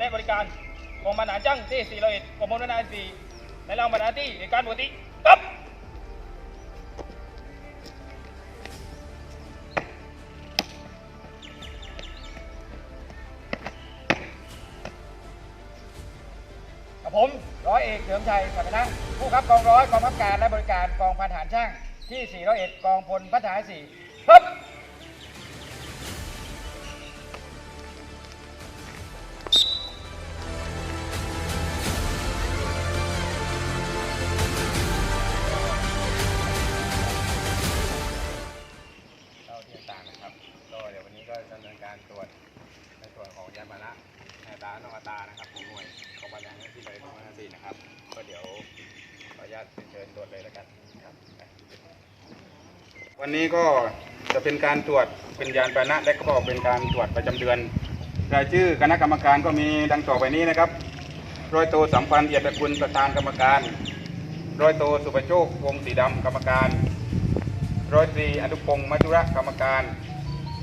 และบริการของบรรณาจ้างที่4 0 1กรมพัฒนาสี่ในเราบรรณาที่การปกติครับกับผมร้อยเอกเฉลิมชัยสัมนะผู้ขับกองร้อยกองพับการและบริการกองพันทหารช่างที่ 401 กองพลพัฒนา4 นอกอัตานะครับของหน่วยของบรรณาที่เลยของบรรณาสี่นะครับ ก็เดี๋ยวขออนุญาตเชิญตรวจเลยแล้วกันครับ วันนี้ก็จะเป็นการตรวจเป็นยานพาหนะและก็เป็นการตรวจประจำเดือนรายชื่อคณะกรรมการก็มีดังต่อไปนี้นะครับร้อยโทสัมพันธ์เอียดตระกุลประธานกรรมการร้อยโทสุประโชควงศ์สีดำกรรมการร้อยตรีอนุพงศ์มัจุระกรรมการ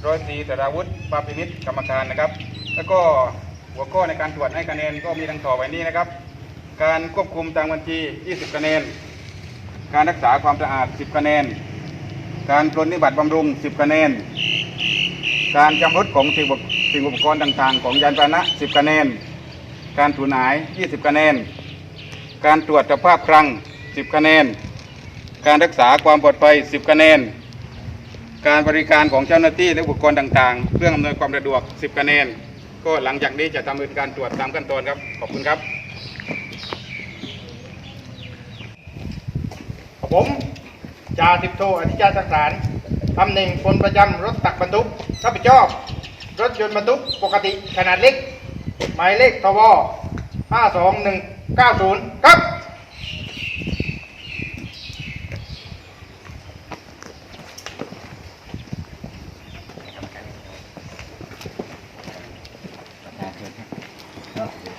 ร้อยตรีสราวุฒิปาปินิตกรรมการนะครับ แล้วก็ หัวข้อในการตรวจให้คะแนนก็มีดังต่อไปนี้นะครับ การควบคุมทางบัญชี 20 คะแนน การรักษาความสะอาด 10 คะแนน การปรนนิบัติบำรุง 10 คะแนน การจำรุดของสิ่งอุปสิ่งอุปกรณ์ต่างๆ ของยานพาหนะ 10 คะแนน การถูหาย 20 คะแนน การตรวจสภาพคลัง10 คะแนน การรักษาความปลอดภัย 10 คะแนนการบริการของเจ้าหน้าที่และอุปกรณ์ต่างๆเพื่องอำนวยความสะดวก 10 คะแนน ก็หลังจากนี้จะทำการตรวจตามขั้นตอนครับขอบคุณครับผมจ่าสิบโทอธิชารสักสารตำแหน่งคนประจำรถตักบรรทุกรับผิดชอบ รถยนต์บรรทุกปกติขนาดเล็ก หมายเลขทว52190ครับ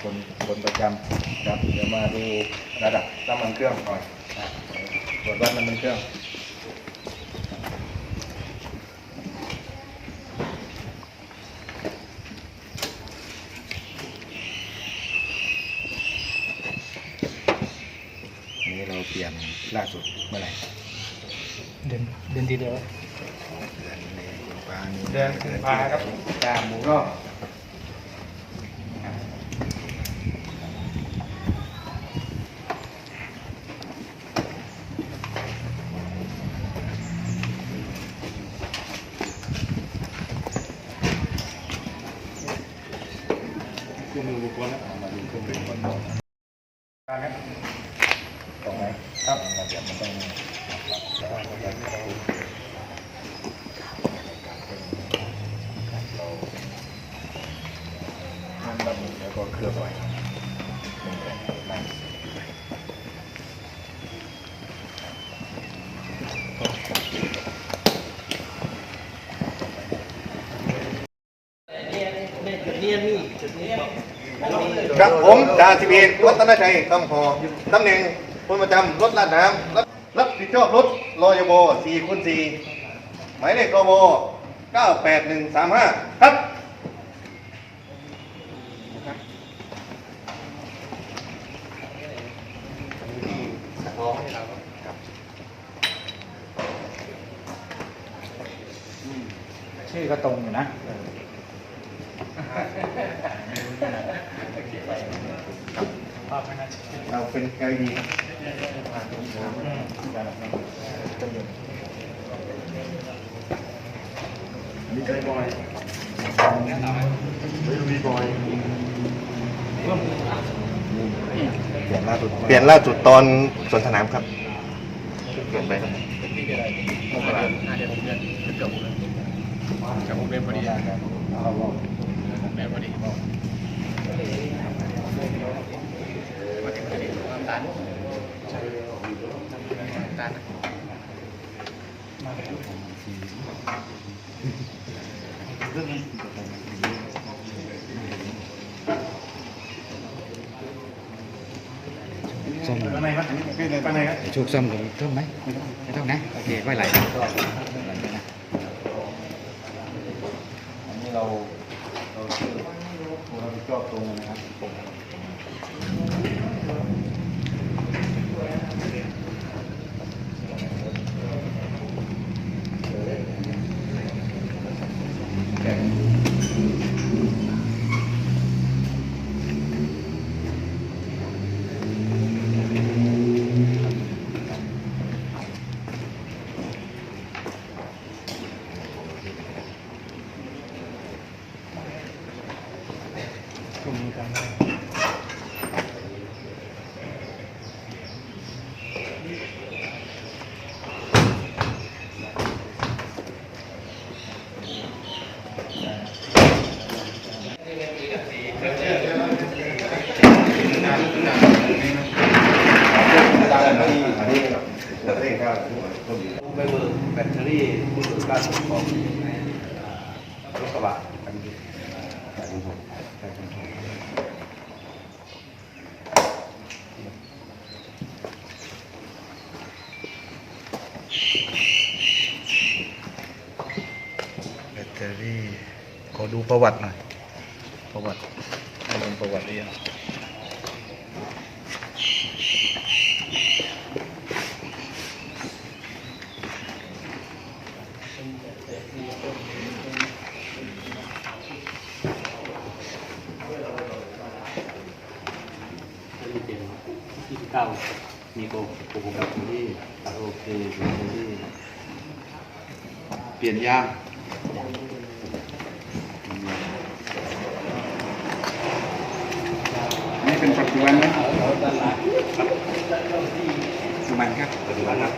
ครับคนคนประจำครับเดี๋ยวมาดูระดับน้ำมันเครื่องก่อนนะตรวจวัดน้ำมันเครื่องอันนี้เราเปลี่ยนล่าสุดเมื่อไหร่เดินเดินทีเดียวเดือนในกุมภาพันธ์เดือนกุมภาครับตามหมูรอบ เครื่มืออุปกรณ์นะมาดูเครื่องมือก่อนตรงไหนครับเบียบมันต้องเรามันดำแล้วก็เคลือบไว้เป็นแผ่นไม้ ครับผม จ่าสิบเอกวัฒนชัยคำหอตำแหน่งพลประจำรถลาดน้ำรับรับผิดชอบรถรอยโบ4คูณ4หมายเลขกบ98135ครับชื่อก็ตรงอยู่นะ เราเป็น ไกดีครับนี่ใช่บอยเฮ้ยวีบอยเปลี่ยนล่าสุดเปลี่ยนล่าสุดตอนสวนสนามครับ เปลี่ยนไปครับมกราห้าเดือนหกเดือนเกือบหกเดือนจะหกเดือนพอดีหกเดือนพอดี ดีน้ำตาลใช่น้ำตาลนะส้มไปไหนครับไปไหนครับ โชคส้มผมต้องไหมไม่ต้องนะ โอเคไว้ไหล อันนี้เราเรา เราผู้รับผิดชอบตรงนะครับผม ไม่มือ แบตเตอรี่มือการองรถกระบะคันนี้แบตเตอรี่ขอดูประวัติหน่อย ประวัติให้ลงประวัติหรือยัง เก้ามีโกโกโกกับที่ตัดโอเคที่ เปลี่ยนยางนี่เป็นปัจจุบันไหมปัจจุบันครับปัจจุบันครับ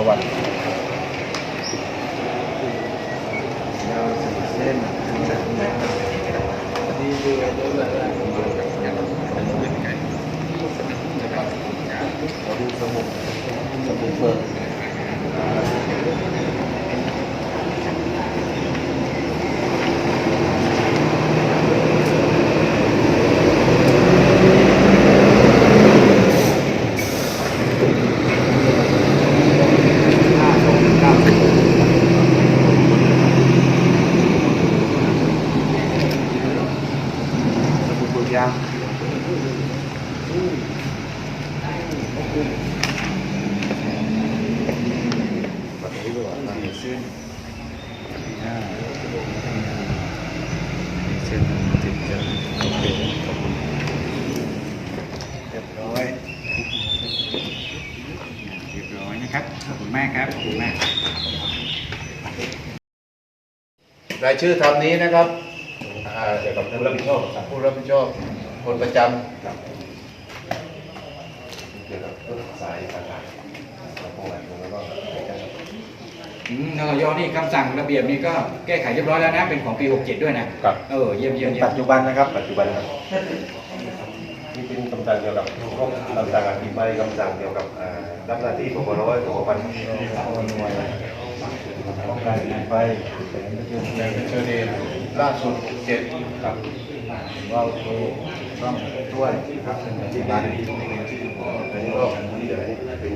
ประวัติยาวสี่เส้นนี่ดูขอดูสมุดสมุดเบิกห้าสองเก้าสิบสมุดเบิกยางสี่เส้นห้าเส้นติดกันโอเคขอบคุณเรียบร้อย เรียบร้อยนะครับ ขอบคุณมากครับ ขอบคุณมาก รายชื่อทำนี้นะครับอ่าเกี่ยวกับผู้รับผิดชอบผู้รับผิดชอบคนประจำเกี่ยวกับรถสายต่างๆของอะไรแล้วก็อืมนรยนี่คำสั่งระเบียบนี่ก็แก้ไขเรียบร้อยแล้วนะ เป็นของปี 67 ด้วยนะ ครับ เออ เยี่ยมเยี่ยมเยี่ยปัมจจุบันนะครับ ปัจจุบันครับนี่เป็นคำสั่งเกี่ยวกับพวกคำสั่งอธิบายคำสั่งเกี่ยวกับอ่ารับหน้าที่ของบร้อยของพัน ของการปิดไฟในเชอร์เดนล่าสุดเจ็ดกับว่าโชว์ต้องถ้วยครับเป็นปฏิบัติอันนี้ก็ที่เหลือนี่เป็น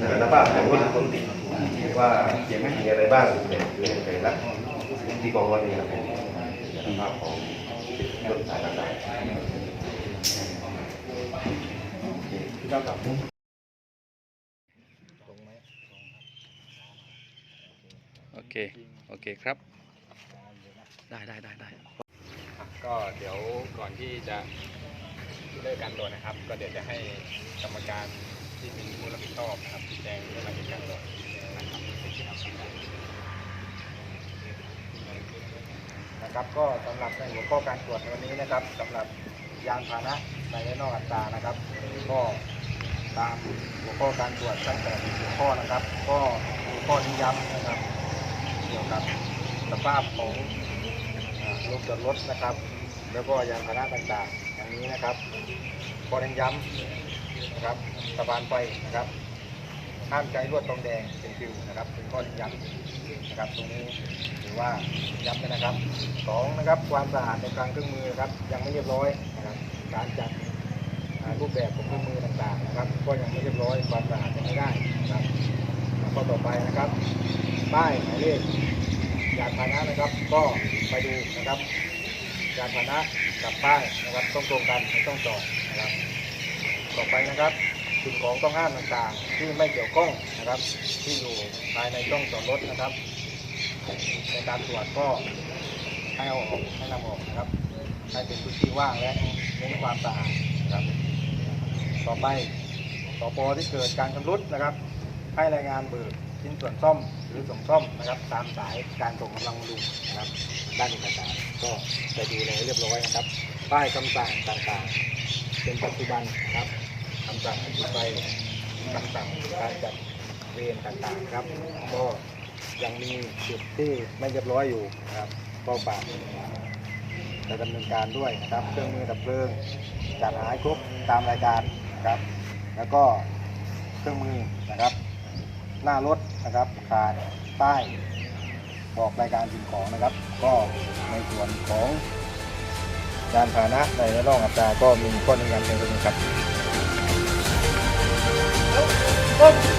สถานภาพของรถคนติดว่ามีอะไรบ้างในแต่ละที่กองรถนี่ครับเป็นสถานภาพของรถสายต่างๆ โอ เคโอเคครับได้ได้ได้ได้ก็เดี๋ยวก่อนที่จะเลิกการตรวจนะครับ ก็เดี๋ยวจะให้กรรมการที่เป็นผู้รับผิดชอบนะครับชี้แจงเรื่องรายละเอียดการตรวจนะครับนะครับก็สำหรับในหัวข้อการตรวจในวันนี้นะครับสำหรับยานพาหนะในและนอกอัตรานะครับ ก็ตามหัวข้อการตรวจตั้งแต่หัวข้อนะครับ ก็หัวข้อนี้ย้ำนะครับเกี่ยวกับสภาพของอ่าลงจอดรถนะครับ แล้วก็ยานพาหนะต่างๆอย่างนี้นะครับขอเน้นย้ำนะครับสะพานไฟนะครับห้ามใช้ลวดทองแดงเป็นฟิวนะครับเป็นข้อเน้นย้ำนะครับ ตรงนี้ถือว่าย้ำไปนะครับสองนะครับความสะอาดในกลางเครื่องมือนะครับ ยังไม่เรียบร้อยนะครับการจัดรูปแบบของเครื่องมือต่างๆนะครับ ก็ยังไม่เรียบร้อยความสะอาดยังไม่ได้นะครับข้อต่อไปนะครับ ป้ายหมายเลขยานพาหนะนะครับ ก็ไปดูนะครับยานพาหนะกับป้ายนะครับต้องตรงกันไม่ต้องจอดนะครับ ต่อไปนะครับสิ่งของต้องห้ามต่างๆ ที่ไม่เกี่ยวข้องนะครับ ที่อยู่ภายในช่องจอดรถนะครับในการตรวจก็ให้เอาออกให้นำออกนะครับให้เป็นพื้นที่ว่างและเน้นความสะอาดนะครับ ต่อไปต่อปอที่เกิดการชำรุดนะครับ ให้รายงานเบิก ชิ้นส่วนซ่อมหรือส่งซ่อมนะครับ ตามสายการส่งกำลังบำรุงนะครับ ด้านเอกสารก็จะดูแลเรียบร้อยนะครับป้ายคำสั่งต่างๆ เป็นปัจจุบันนะครับคำสั่งอธิบายคำสั่งการจัดเวรต่างๆครับ ก็ยังมีจุดที่ไม่เรียบร้อยอยู่นะครับก็ฝากจะดำเนินการด้วยนะครับเครื่องมือดับเพลิงจัดหาให้ครบตามรายการนะครับ แล้วก็เครื่องมือนะครับ หน้ารถนะครับขาดป้ายบอกรายการสิ่งของนะครับ ก็ในส่วนของยานพาหนะในร่องอัตราก็มีข้อนะนำในเรื่องนี้ครับ